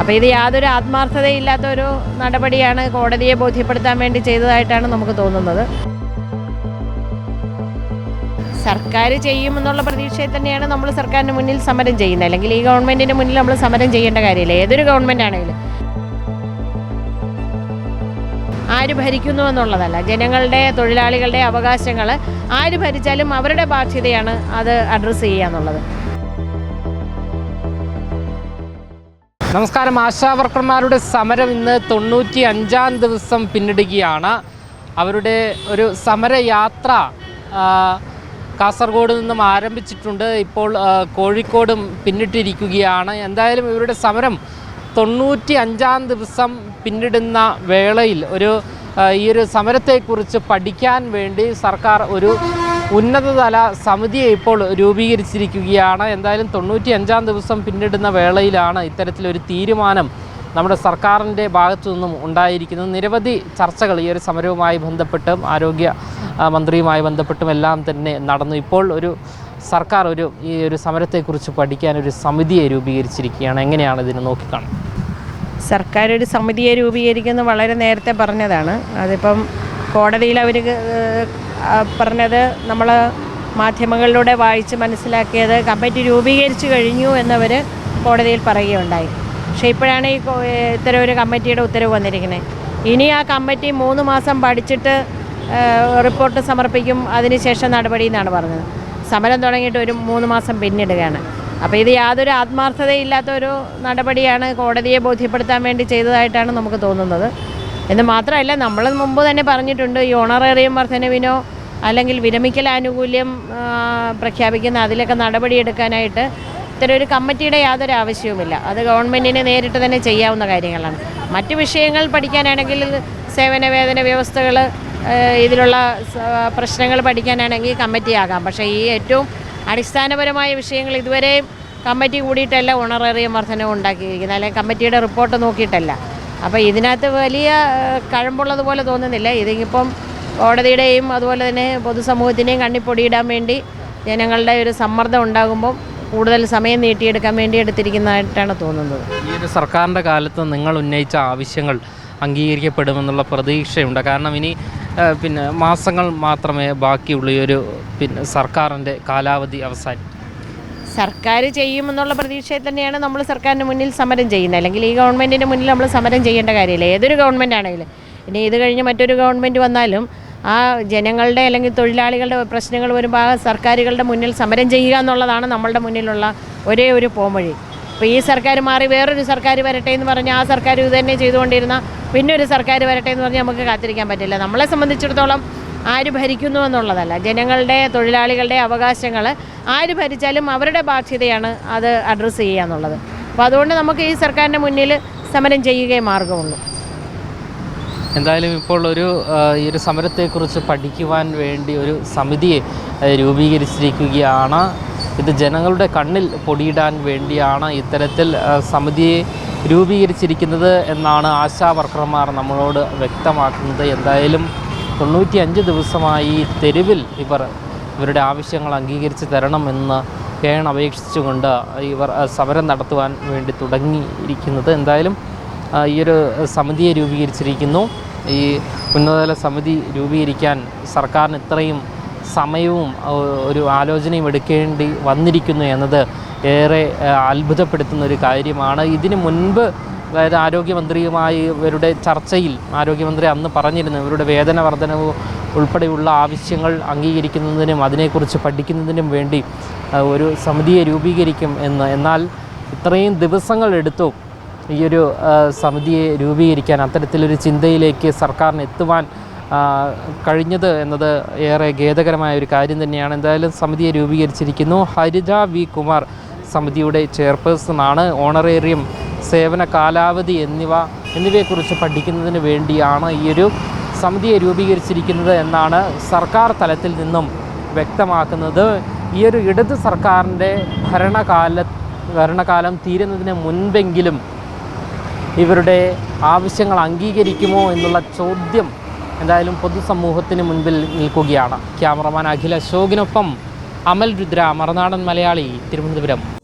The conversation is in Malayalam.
അപ്പോൾ ഇത് യാതൊരു ആത്മാർത്ഥതയില്ലാത്ത ഒരു നടപടിയാണ് കോടതിയെ ബോധ്യപ്പെടുത്താൻ വേണ്ടി ചെയ്തതായിട്ടാണ് നമുക്ക് തോന്നുന്നത്. സർക്കാർ ചെയ്യുമെന്നുള്ള പ്രതീക്ഷയിൽ തന്നെയാണ് നമ്മൾ സർക്കാരിന് മുന്നിൽ സമരം ചെയ്യുന്നത്. അല്ലെങ്കിൽ ഈ ഗവൺമെന്റിന് മുന്നിൽ നമ്മൾ സമരം ചെയ്യേണ്ട കാര്യമില്ല. ഏതൊരു ഗവൺമെന്റ് ആണെങ്കിലും. ആര് ഭരിക്കുന്നു എന്നുള്ളതല്ല. ജനങ്ങളുടെ തൊഴിലാളികളുടെ അവകാശങ്ങൾ ആര് ഭരിച്ചാലും അവരുടെ ബാധ്യതയാണ് അത് അഡ്രസ്സ് ചെയ്യുക എന്നുള്ളത്. നമസ്കാരം. ആശാ വർക്കർമാരുടെ സമരം ഇന്ന് തൊണ്ണൂറ്റി അഞ്ചാം ദിവസം പിന്നിടുകയാണ്. അവരുടെ ഒരു സമരയാത്ര കാസർഗോഡ് നിന്നും ആരംഭിച്ചിട്ടുണ്ട്. ഇപ്പോൾ കോഴിക്കോടും പിന്നിട്ടിരിക്കുകയാണ്. എന്തായാലും ഇവരുടെ സമരം തൊണ്ണൂറ്റി അഞ്ചാം ദിവസം പിന്നിടുന്ന വേളയിൽ ഒരു ഈ ഒരു സമരത്തെക്കുറിച്ച് പഠിക്കാൻ വേണ്ടി സർക്കാർ ഒരു ഉന്നതതല സമിതിയെ ഇപ്പോൾ രൂപീകരിച്ചിരിക്കുകയാണ്. എന്തായാലും തൊണ്ണൂറ്റി അഞ്ചാം ദിവസം പിന്നിടുന്ന വേളയിലാണ് ഇത്തരത്തിലൊരു തീരുമാനം നമ്മുടെ സർക്കാരിന്റെ ഭാഗത്തു നിന്നും ഉണ്ടായിരിക്കുന്നത്. നിരവധി ചർച്ചകൾ ഈ ഒരു സമരവുമായി ബന്ധപ്പെട്ടും ആരോഗ്യ മന്ത്രിയുമായി ബന്ധപ്പെട്ടും എല്ലാം തന്നെ നടന്നു. ഇപ്പോൾ ഒരു സർക്കാർ ഒരു ഈ ഒരു സമരത്തെക്കുറിച്ച് പഠിക്കാൻ ഒരു സമിതിയെ രൂപീകരിച്ചിരിക്കുകയാണ്. എങ്ങനെയാണ് ഇതിനെ നോക്കിക്കാണുന്നത്? സർക്കാർ ഒരു സമിതിയെ രൂപീകരിക്കുന്നത് വളരെ നേരത്തെ പറഞ്ഞതാണ്. അതിപ്പം കോടതിയിൽ അവർ പറഞ്ഞത് നമ്മൾ മാധ്യമങ്ങളിലൂടെ വായിച്ച് മനസ്സിലാക്കിയത് കമ്മിറ്റി രൂപീകരിച്ചു കഴിഞ്ഞു എന്നവർ കോടതിയിൽ പറയുകയുണ്ടായി. പക്ഷേ ഇപ്പോഴാണ് ഈ ഇത്തരം ഒരു കമ്മിറ്റിയുടെ ഉത്തരവ് വന്നിരിക്കുന്നത് ഇനി ആ കമ്മിറ്റി മൂന്ന് മാസം പഠിച്ചിട്ട് റിപ്പോർട്ട് സമർപ്പിക്കും അതിനുശേഷം നടപടി എന്നാണ് പറഞ്ഞത്. സമരം തുടങ്ങിയിട്ട് ഒരു മൂന്ന് മാസം പിന്നിടുകയാണ്. അപ്പോൾ ഇത് യാതൊരു ആത്മാർത്ഥതയില്ലാത്തൊരു നടപടിയാണ് കോടതിയെ ബോധ്യപ്പെടുത്താൻ വേണ്ടി ചെയ്തതായിട്ടാണ് നമുക്ക് തോന്നുന്നത്. എന്ന് മാത്രമല്ല നമ്മൾ മുമ്പ് തന്നെ പറഞ്ഞിട്ടുണ്ട് ഈ ഓണറേറിയം വർധനവിനോ അല്ലെങ്കിൽ വിരമിക്കൽ ആനുകൂല്യം പ്രഖ്യാപിക്കുന്ന അതിലൊക്കെ നടപടിയെടുക്കാനായിട്ട് ഇത്തരം ഒരു കമ്മിറ്റിയുടെ യാതൊരു ആവശ്യവുമില്ല. അത് ഗവൺമെന്റിന് നേരിട്ട് തന്നെ ചെയ്യാവുന്ന കാര്യങ്ങളാണ്. മറ്റു വിഷയങ്ങൾ പഠിക്കാനാണെങ്കിൽ സേവന വേതന വ്യവസ്ഥകൾ ഇതിലുള്ള പ്രശ്നങ്ങൾ പഠിക്കാനാണെങ്കിൽ കമ്മിറ്റി ആകാം. പക്ഷേ ഈ ഏറ്റവും അടിസ്ഥാനപരമായ വിഷയങ്ങൾ ഇതുവരെയും കമ്മിറ്റി കൂടിയിട്ടല്ല ഓണറേറിയം വർധനവ് ഉണ്ടാക്കിയിരിക്കുന്നത്. അല്ലെങ്കിൽ കമ്മിറ്റിയുടെ റിപ്പോർട്ട് നോക്കിയിട്ടല്ല. അപ്പോൾ ഇതിനകത്ത് വലിയ കഴമ്പുള്ളത് കഴമ്പുള്ളതുപോലെ തോന്നുന്നില്ല. ഇതിപ്പം കോടതിയുടെയും അതുപോലെ തന്നെ പൊതുസമൂഹത്തിന്റെയും കണ്ണിപ്പൊടിയിടാൻ വേണ്ടി ജനങ്ങളുടെ ഒരു സമ്മർദ്ദം ഉണ്ടാകുമ്പം കൂടുതൽ സമയം നീട്ടിയെടുക്കാൻ വേണ്ടി എടുത്തിരിക്കുന്നതായിട്ടാണ് തോന്നുന്നത്. ഈ ഒരു സർക്കാരിന്റെ കാലത്ത് നിങ്ങൾ ഉന്നയിച്ച ആവശ്യങ്ങൾ അംഗീകരിക്കപ്പെടുമെന്നുള്ള പ്രതീക്ഷയുണ്ട്. കാരണം ഇനി പിന്നെ മാസങ്ങൾ മാത്രമേ ബാക്കിയുള്ളൂ ഈ ഒരു പിന്നെ സർക്കാരിന്റെ കാലാവധി അവസാനം സർക്കാർ ചെയ്യുമെന്നുള്ള പ്രതീക്ഷയിൽ തന്നെയാണ് നമ്മൾ സർക്കാരിന് മുന്നിൽ സമരം ചെയ്യുന്നത്. അല്ലെങ്കിൽ ഈ ഗവൺമെന്റിന് മുന്നിൽ നമ്മൾ സമരം ചെയ്യേണ്ട കാര്യമില്ല. ഏതൊരു ഗവൺമെന്റ് ആണെങ്കിലും. ഇനി ഇത് കഴിഞ്ഞ് മറ്റൊരു ഗവൺമെന്റ് വന്നാലും ആ ജനങ്ങളുടെ അല്ലെങ്കിൽ തൊഴിലാളികളുടെ പ്രശ്നങ്ങൾ വരുമ്പോൾ ആ സർക്കാരുകളുടെ മുന്നിൽ സമരം ചെയ്യുക എന്നുള്ളതാണ് നമ്മളുടെ മുന്നിലുള്ള ഒരേ ഒരു പോംവഴി. അപ്പോൾ ഈ സർക്കാർ മാറി വേറൊരു സർക്കാർ വരട്ടെ എന്ന് പറഞ്ഞാൽ ആ സർക്കാർ ഇത് തന്നെ ചെയ്തുകൊണ്ടിരുന്ന പിന്നെ ഒരു സർക്കാർ വരട്ടെ എന്ന് പറഞ്ഞാൽ നമുക്ക് കാത്തിരിക്കാൻ പറ്റില്ല. നമ്മളെ സംബന്ധിച്ചിടത്തോളം ആര് ഭരിക്കുന്നു എന്നുള്ളതല്ല. ജനങ്ങളുടെ തൊഴിലാളികളുടെ അവകാശങ്ങൾ ആര് ഭരിച്ചാലും അവരുടെ ബാധ്യതയാണ് അത് അഡ്രസ്സ് ചെയ്യുക എന്നുള്ളത്. അപ്പോൾ അതുകൊണ്ട് നമുക്ക് ഈ സർക്കാരിന്റെ മുന്നിൽ സമരം ചെയ്യുകയേ മാർഗമുള്ളൂ. എന്തായാലും ഇപ്പോൾ ഒരു ഈ ഒരു സമരത്തെക്കുറിച്ച് പഠിക്കുവാൻ വേണ്ടി ഒരു സമിതിയെ രൂപീകരിച്ചിരിക്കുകയാണ്. ഇത് ജനങ്ങളുടെ കണ്ണിൽ പൊടിയിടാൻ വേണ്ടിയാണ് ഇത്തരത്തിൽ സമിതിയെ രൂപീകരിച്ചിരിക്കുന്നത് എന്നാണ് ആശാ വർക്കർമാർ നമ്മളോട് വ്യക്തമാക്കുന്നത്. എന്തായാലും തൊണ്ണൂറ്റി അഞ്ച് ദിവസമായി തെരുവിൽ ഇവർ ഇവരുടെ ആവശ്യങ്ങൾ അംഗീകരിച്ച് തരണമെന്ന് കേണപേക്ഷിച്ചുകൊണ്ട് ഇവർ സമരം നടത്തുവാൻ വേണ്ടി തുടങ്ങിയിരിക്കുന്നത്. എന്തായാലും ഈ ഒരു സമിതിയെ രൂപീകരിച്ചിരിക്കുന്നു. ഈ ഉന്നതതല സമിതി രൂപീകരിക്കാൻ സർക്കാരിന് ഇത്രയും സമയവും ഒരു ആലോചനയും എടുക്കേണ്ടി വന്നിരിക്കുന്നു എന്നത് ഏറെ അത്ഭുതപ്പെടുത്തുന്ന ഒരു കാര്യമാണ്. ഇതിനു മുൻപ് അതായത് ആരോഗ്യമന്ത്രിയുമായി ഇവരുടെ ചർച്ചയിൽ ആരോഗ്യമന്ത്രി അന്ന് പറഞ്ഞിരുന്നു ഇവരുടെ വേതന വർധനവ് ഉൾപ്പെടെയുള്ള ആവശ്യങ്ങൾ അംഗീകരിക്കുന്നതിനും അതിനെക്കുറിച്ച് പഠിക്കുന്നതിനും വേണ്ടി ഒരു സമിതിയെ രൂപീകരിക്കും എന്ന്. എന്നാൽ ഇത്രയും ദിവസങ്ങൾ എടുത്തു ഈ ഒരു സമിതിയെ രൂപീകരിക്കാൻ അത്തരത്തിലൊരു ചിന്തയിലേക്ക് സർക്കാരിന് എത്തുവാൻ കഴിഞ്ഞത് എന്നത് ഏറെ ഖേദകരമായ ഒരു കാര്യം തന്നെയാണ്. എന്തായാലും സമിതിയെ രൂപീകരിച്ചിരിക്കുന്നു. ഹരിത വി കുമാർ സമിതിയുടെ ചെയർപേഴ്സണാണ്. ഓണറേറിയം സേവന കാലാവധി എന്നിവ എന്നിവയെക്കുറിച്ച് പഠിക്കുന്നതിന് വേണ്ടിയാണ് ഈ ഒരു സമിതിയെ രൂപീകരിച്ചിരിക്കുന്നത് എന്നാണ് സർക്കാർ തലത്തിൽ നിന്നും വ്യക്തമാക്കുന്നത്. ഈ ഒരു ഇടത് സർക്കാരിന്റെ ഭരണകാല ഭരണകാലം തീരുന്നതിന് മുൻപെങ്കിലും ഇവരുടെ ആവശ്യങ്ങൾ അംഗീകരിക്കുമോ എന്നുള്ള ചോദ്യം എന്തായാലും പൊതുസമൂഹത്തിന് മുൻപിൽ നിൽക്കുകയാണ്. ക്യാമറമാൻ അഖിൽ അശോകിനൊപ്പം അമൽ രുദ്ര മറുനാടൻ മലയാളി തിരുവനന്തപുരം.